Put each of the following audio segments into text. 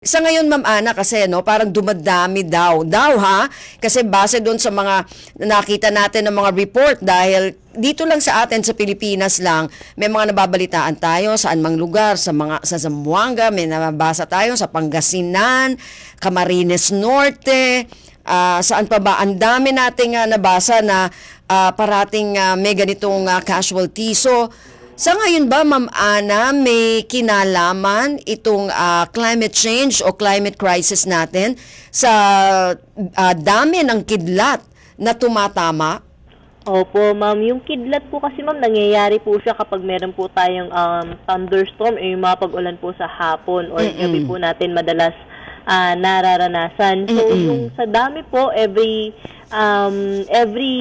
Sa ngayon, Ma'am Ana, kasi no, parang dumadami daw. Daw ha? Kasi base doon sa mga nakita natin ng mga report dahil dito lang sa atin sa Pilipinas lang, may mga nababalitaan tayo sa anumang lugar, sa mga sa Zamboanga, may nababasa tayo sa Pangasinan, Camarines Norte, ah, saan pa ba? Ang dami nating ah, nabasa na ah, parating ah, may ganitong ah, casualty. So, sa ngayon ba, Ma'am Ana, may kinalaman itong ah, climate change o climate crisis natin sa ah, dami ng kidlat na tumatama? Opo, ma'am. Yung kidlat po kasi, ma'am, nangyayari po siya kapag meron po tayong um, thunderstorm o yung mga pag-ulan po sa hapon or gabi po natin madalas ah, nararanasan. So, yung sa dami po, every um, every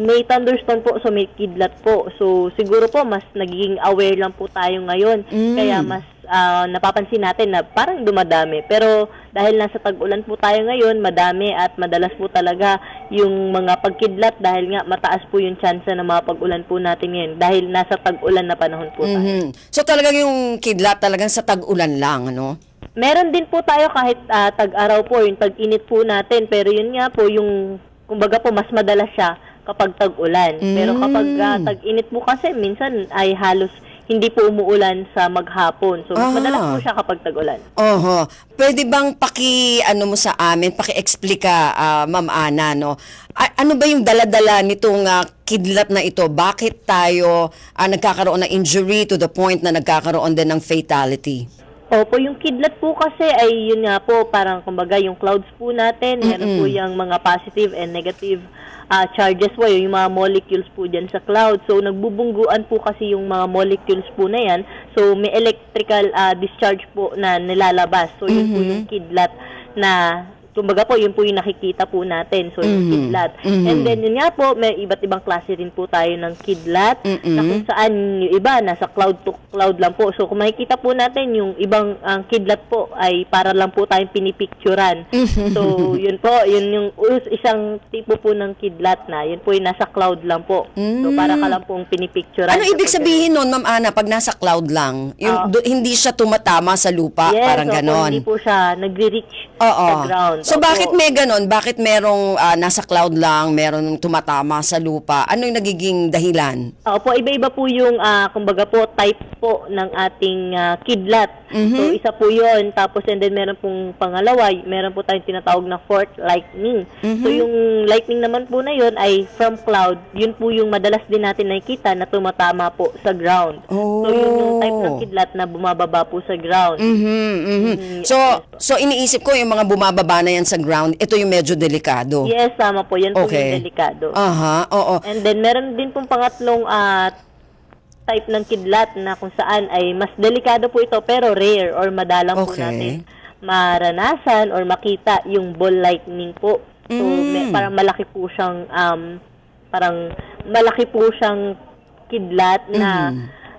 may thunderstorm po, so may kidlat po. So, siguro po, mas nagiging aware lang po tayo ngayon. Kaya mas ah, napapansin natin na parang dumadami. Pero dahil nasa tag-ulan po tayo ngayon, madami at madalas po talaga yung mga pagkidlat dahil nga mataas po yung chance na mga pag-ulan po natin ngayon dahil nasa tag-ulan na panahon po tayo. Mhm. So talagang yung kidlat talagang sa tag-ulan lang, ano? Meron din po tayo kahit ah, tag-araw po, yung tag-init po natin, pero yun nga po yung, kumbaga po, mas madalas siya kapag tag-ulan. Pero kapag ah, tag-init po kasi, minsan ay halos hindi po umuulan sa maghapon. So, Ah. mas madalas po siya kapag tag-ulan. Oho. Pwede bang paki ano mo sa amin, paki-explika ah, Ma'am Ana no? A- ano ba yung daladala nitong ah, kidlat na ito? Bakit tayo ah, nagkakaroon ng injury to the point na nagkakaroon din ng fatality? Opo, yung kidlat po kasi ay yun nga po, parang kumbaga yung clouds po natin, meron po yung mga positive and negative ah, charges po, yung mga molecules po dyan sa cloud. So, nagbubungguan po kasi yung mga molecules po na yan. So, may electrical ah, discharge po na nilalabas. So, yun po yung kidlat na kumbaga po, yun po yung nakikita po natin. So, yung kidlat. And then, yun nga po, may iba't ibang klase rin po tayo ng kidlat na kung saan yung iba, nasa cloud to cloud lang po. So, kung makikita po natin, yung ibang ang kidlat po ay para lang po tayong pinipicturan. so, yun po, yun yung isang tipo po ng kidlat na, yun po yung nasa cloud lang po. So, para ka lang pong pinipicturan. Ano ibig So, pag- sabihin nun, Ma'am Ana, pag nasa cloud lang? Yung, Ah. do- hindi siya tumatama sa lupa, Yes, parang opo, ganon. hindi po siya nagre-reach Oo. sa ground. So Opo. bakit may ganon? Bakit merong ah, nasa cloud lang, meron tumatama sa lupa? Ano yung nagiging dahilan? Opo, iba-iba po yung, ah, kumbaga po, type po ng ating ah, kidlat. So, isa po yon Tapos, and then meron pong pangalawa, meron po tayong tinatawag na fourth lightning. So, yung lightning naman po na yon ay from cloud. Yun po yung madalas din natin nakikita na tumatama po sa ground. So, yun yung type ng kidlat na bumababa po sa ground. Mhm, mhm. So, so iniisip ko yung mga bumababa na yan sa ground, ito yung medyo delikado. Yes, tama po. Yan po Okay. yung delikado. Aha, oo. And then meron din pong pangatlong ah, type ng kidlat na kung saan ay mas delikado po ito pero rare or madalang po Okay. natin maranasan or makita yung ball lightning po. So Mm. may, parang malaki po siyang um, parang malaki po siyang kidlat na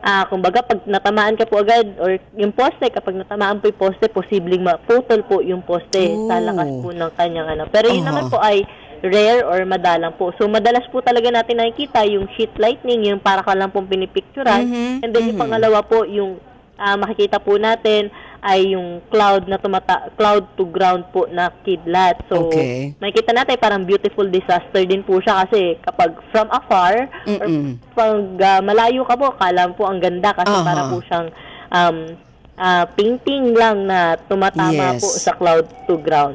Ah kumbaga pag natamaan ka po agad or yung poste kapag natamaan po yung poste posibleng maputol po yung poste sa Oh. lakas po ng kanyang ano. Pero yun Aha. naman po ay rare or madalang po. So, madalas po talaga natin nakikita yung sheet lightning, yung para ka lang pong pinipicturan. Mhm, And then, yung pangalawa po, yung ah, makikita po natin ay yung cloud na tumata cloud to ground po na kidlat. So, Okay. makikita natin parang beautiful disaster din po siya kasi kapag from afar or Mm-mm. pag ah, malayo ka po, kala po ang ganda kasi Aha. para po siyang um, ah, painting lang na tumatama Yes. po sa cloud to ground.